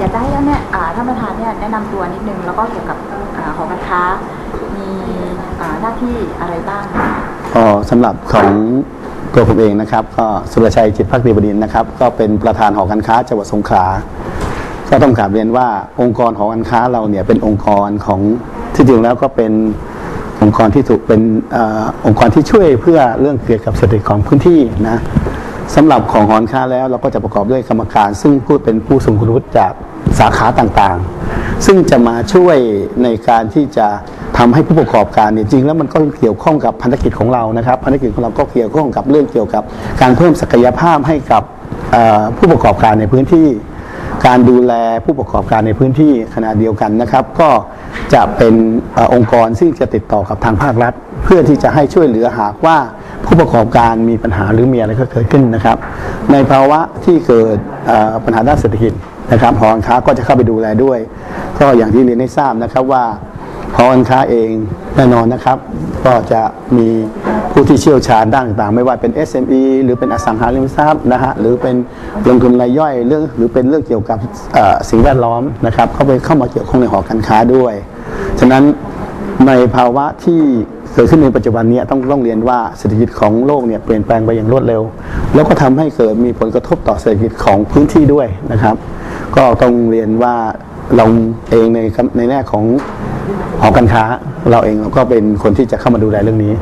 อยากจะให้ท่านเนี่ยท่านประธานเนี่ยแนะนำตัวนิดนึงแล้วก็เกี่ยวกับหอการค้า มีหน้าที่อะไรบ้างคะก็สำหรับของตัวผมเองนะครับ ก็สุรชัยจิตพักดีบดินนะครับ ก็เป็นประธานหอการค้าจังหวัดสงขลาก็ต้องกราบเรียนว่าองค์กรหอการค้าเราเนี่ยเป็นองค์กรของที่จริงแล้วก็เป็นองค์กรที่ถูกเป็นอองค์กรที่ช่วยเพื่อเรื่องเกี่ยวกับเศรษฐกิจของพื้นที่นะสำหรับของหอการค้าแล้วเราก็จะประกอบด้วยกรรมการ ซึ่งผู้เป็นผู้ทรงคุณวุฒิจาก สาขาต่างๆ ซึ่งจะมาช่วยในการที่จะทำให้ผู้ประกอบการเนี่ยจริงแล้วมันก็เกี่ยวข้องกับภารกิจของเรานะครับภารกิจของเราก็เกี่ยวข้องกับเรื่องเกี่ยวกับ การเพิ่มศักยภาพให้กับผู้ประกอบการในพื้นที่ การดูแลผู้ประกอบการในพื้นที่ขณะเดียวกันนะครับ ก็จะเป็นอองค์กรซึ่งจะติดต่อกับทางภาครัฐ เพื่อที่จะให้ช่วยเหลือหากว่าผู้ประกอบการมีปัญหาหรือมีอะไรก็เกิดขึ้นนะครับ ในภาวะที่เกิดปัญหาด้านเศรษฐกิจ นะครับหอการค้าก็จะเข้าไปดูแลด้วย ก็อย่างที่เรียนให้ทราบนะครับว่าหอการค้าเองแน่นอนนะครับ ก็จะมีผู้ที่เชี่ยวชาญด้านต่างๆ ไม่ว่าเป็น SME หรือเป็นอสังหาริมทรัพย์นะฮะหรือเป็นลงทุนรายย่อยเรื่องหรือเป็นเรื่องเกี่ยวกับสิ่งแวดล้อมนะครับเข้าไปเข้ามาเกี่ยวข้องในหอการค้าด้วย ฉะนั้นในภาวะที่เกิดขึ้นในปัจจุบันนี้ต้องต้องเรียนว่าเศรษฐกิจของโลกเนี่ยเปลี่ยนแปลงไปอย่างรวดเร็ว แล้วก็ทำให้เกิดมีผลกระทบต่อเศรษฐกิจของพื้นที่ด้วยนะครับ ก็ต้องเรียนว่าเราเองในในแง่ของหอการค้า เราเองเราก็เป็นคนที่จะเข้ามาดูแลเรื่องนี้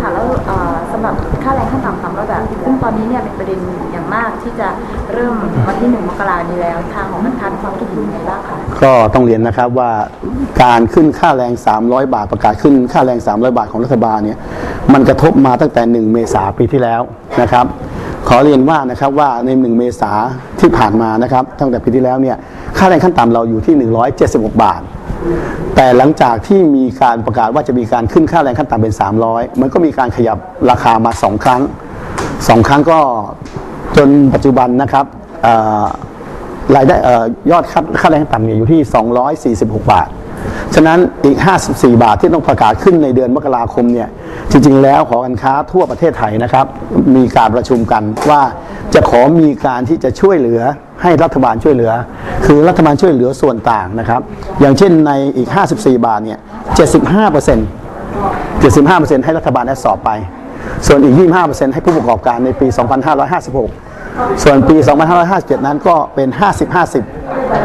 ค่ะแล้วอ่าสำหรับค่าแรงขั้นต่ำสามร้อยบาทซึ่งตอนนี้เนี่ยเป็นประเด็นอย่างมากที่จะเริ่มวันที่หนึ่งมกรานี้แล้วทางหอการค้ามีความคิดเห็นยังไงบ้างคะก็ต้องเรียนนะครับว่าการขึ้นค่าแรง 300 บาทประกาศขึ้นค่าแรง 300 บาทของรัฐบาลเนี่ยมันกระทบมาตั้งแต่ 1 เมษาปีที่แล้วนะครับ ขอเรียนว่านะครับว่าใน1เมษาที่ผ่านมานะครับ ตั้งแต่ปีที่แล้วเนี่ยค่าแรงขั้นต่ำเราอยู่ที่ 176 บาท แต่หลังจากที่มีการประกาศว่าจะมีการขึ้นค่าแรงขั้นต่ำเป็น 300 มันก็มีการขยับราคามา 2 ครั้ง 2 ครั้งก็จนปัจจุบันนะครับรายได้ยอดค่าค่าแรงขั้นต่ำเนี่ยอยู่ที่ 246 บาท ฉะนั้นอีก 54 บาทที่ต้องประกาศขึ้นในเดือนมกราคมเนี่ยจริงๆ แล้วหอการค้าทั่วประเทศไทยนะครับ มีการประชุมกันว่าจะขอมีการที่จะช่วยเหลือให้รัฐบาลช่วยเหลือ คือรัฐบาลช่วยเหลือส่วนต่างนะครับ อย่างเช่นในอีก 54 บาทเนี่ย 75เปอร์เซ็นต์75%ให้รัฐบาลแอดสอบไป ส่วนอีก 25%ให้ผู้ประกอบการในปี 2556 ส่วนปี 2557 นั้นก็เป็น 50-50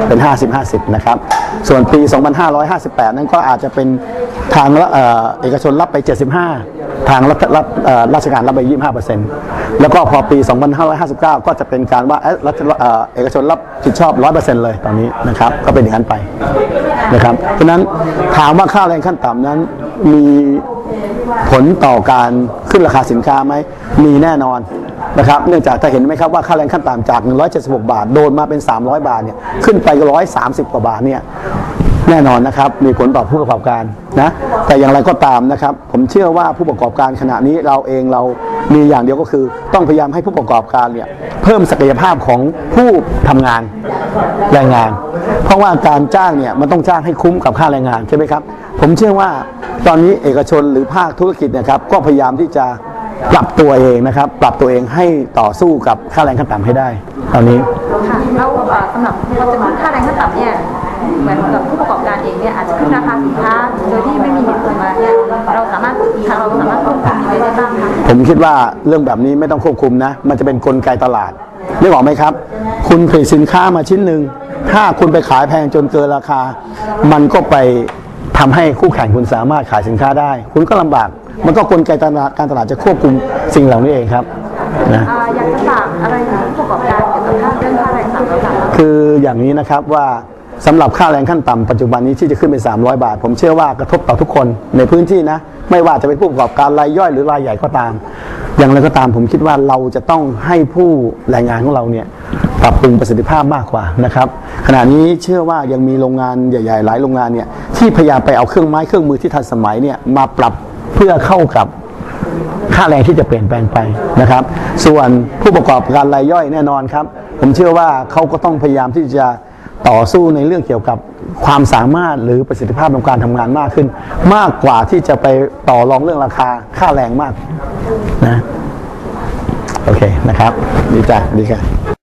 เป็น 50-50 นะครับ ส่วนปี 2558 นั้นก็อาจจะเป็นทางเอกชนรับไป 75 ทางรัฐรับเอ่อราชการรับไป 25%แล้วก็พอปี 2559 ก็จะเป็นการว่าเอ๊ะรัฐเอกชนรับผิดชอบ 100%เลยตอนนี้นะครับ ก็เป็นอย่างนั้นไปนะครับเพราะฉะนั้นถามว่าค่าแรงขั้นต่ำนั้นมีผลต่อการขึ้นราคาสินค้าไหมมีแน่นอน นะครับเนื่องจากถ้าเห็นไหมครับว่าค่าแรงขั้นต่ำจาก 176 บาท โดนมาเป็น 300 บาทเนี่ยขึ้นไป 130 กว่าบาทเนี่ยแน่นอนนะครับมีผลต่อผู้ประกอบการนะแต่อย่างไรก็ตามนะครับ ผมเชื่อว่าผู้ประกอบการขณะนี้เราเองเรามีอย่างเดียวก็คือ ต้องพยายามให้ผู้ประกอบการเนี่ยเพิ่มศักยภาพของผู้ทำงานแรงงาน เพราะว่าการจ้างเนี่ยมันต้องจ้างให้คุ้มกับค่าแรงงานใช่ไหมครับ ผมเชื่อว่าตอนนี้เอกชนหรือภาคธุรกิจนะครับก็พยายามที่จะ ปรับตัวเองนะครับ ปรับตัวเองให้ต่อสู้กับค่าแรงขั้นต่ำให้ได้ตอนนี้ค่ะแล้วเอ่อสำหรับพอจะขึ้นค่าแรงขั้นต่ำเนี่ยเหมือนกับผู้ประกอบการเองเนี่ยอาจจะขึ้นราคาสินค้าโดยที่ไม่มีเหตุผลมาเนี่ยเราสามารถทางเราสามารถควบคุมยังไงได้บ้างคะผมคิดว่าเรื่องแบบนี้ไม่ต้องควบคุมนะ มันจะเป็นกลไกตลาดนึกออกไหมครับ คุณผลิตสินค้ามาชิ้นหนึ่งถ้าคุณไปขายแพงจนเกินราคา มันก็ไป ทำให้คู่แข่งคุณสามารถขายสินค้าได้ คุณก็ลำบาก มันก็กลไกตลาดการตลาดจะควบคุมสิ่งเหล่านี้เองครับนะอ่าอยากจะฝากอะไรถึงผู้ประกอบการเกี่ยวกับค่าเรื่องค่าแรงสามร้อยบาทคืออย่างนี้นะครับว่าสำหรับค่าแรงขั้นต่ำปัจจุบันนี้ที่จะขึ้นเป็น 300 บาท ผมเชื่อว่ากระทบต่อทุกคนในพื้นที่นะ ไม่ว่าจะเป็นผู้ประกอบการรายย่อยหรือรายใหญ่ก็ตาม อย่างไรก็ตามผมคิดว่าเราจะต้องให้ผู้แรงงานของเราเนี่ย ปรับปรุงประสิทธิภาพมากกว่านะครับขณะนี้เชื่อว่ายังมีโรงงานใหญ่ๆ หลายโรงงานเนี่ยที่พยายามไปเอาเครื่องไม้เครื่องมือที่ทันสมัยเนี่ยมาปรับเพื่อเข้ากับค่าแรงที่จะเปลี่ยนแปลงไปนะครับ ส่วนผู้ประกอบการรายย่อยแน่นอนครับ ผมเชื่อว่าเขาก็ต้องพยายามที่จะต่อสู้ในเรื่องเกี่ยวกับความสามารถหรือประสิทธิภาพในการทำงานมากขึ้น มากกว่าที่จะไปต่อรองเรื่องราคาค่าแรงมากนะโอเคนะครับ ดีจ้ะดีค่ะ